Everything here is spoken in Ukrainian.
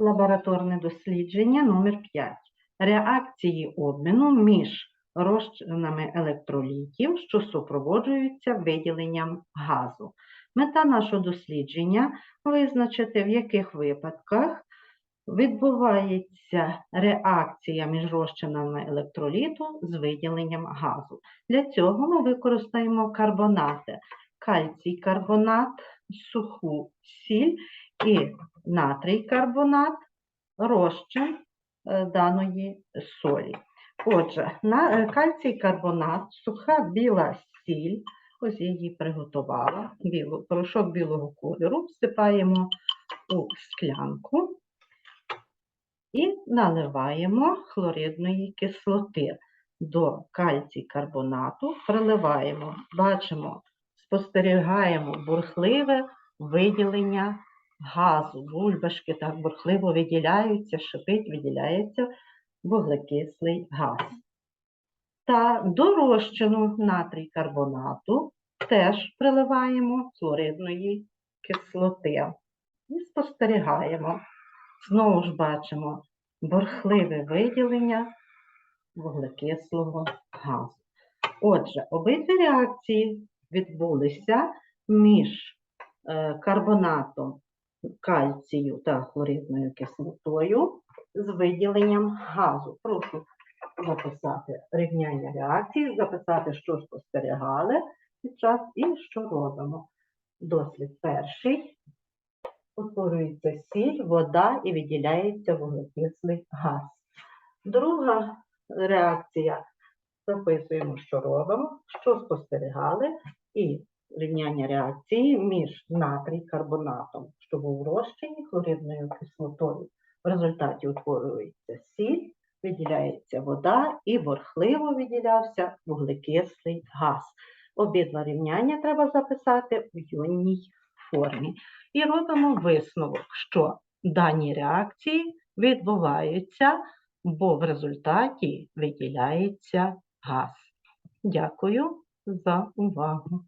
Лабораторне дослідження номер 5. Реакції обміну між розчинами електролітів, що супроводжуються виділенням газу. Мета нашого дослідження визначити, в яких випадках відбувається реакція між розчинами електроліту з виділенням газу. Для цього ми використаємо карбонати, кальцій карбонат, суху сіль і натрій карбонат, розчин е, даної солі. Отже, на е, кальцій карбонат, суха біла сіль, ось я її приготувала, білу, порошок білого кольору, всипаємо у склянку і наливаємо хлоридної кислоти. До кальцій карбонату приливаємо, бачимо, спостерігаємо бурхливе виділення газу. Бульбашки так бурхливо виділяються, шипить, виділяється вуглекислий газ. Та до натрій карбонату теж приливаємо хлоридної кислоти і спостерігаємо. Знову ж бачимо бурхливе виділення вуглекислого газу. Отже, обидві реакції відбулися між е, карбонатом кальцію та хлоридною кислотою з виділенням газу. Прошу записати рівняння реакції, записати, що спостерігали під час і що робимо. Дослід перший. Утворюється сіль, вода і виділяється вуглекислий газ. Друга реакція. Записуємо, що робимо, що спостерігали, і рівняння реакції між натрій карбонатом, що був розчині хлоридною кислотою. В результаті утворюється сіль, виділяється вода і борхливо виділявся вуглекислий газ. Обидва рівняння треба записати в юнній формі. І робимо висновок, що дані реакції відбуваються, бо в результаті виділяється газ. Дякую за увагу.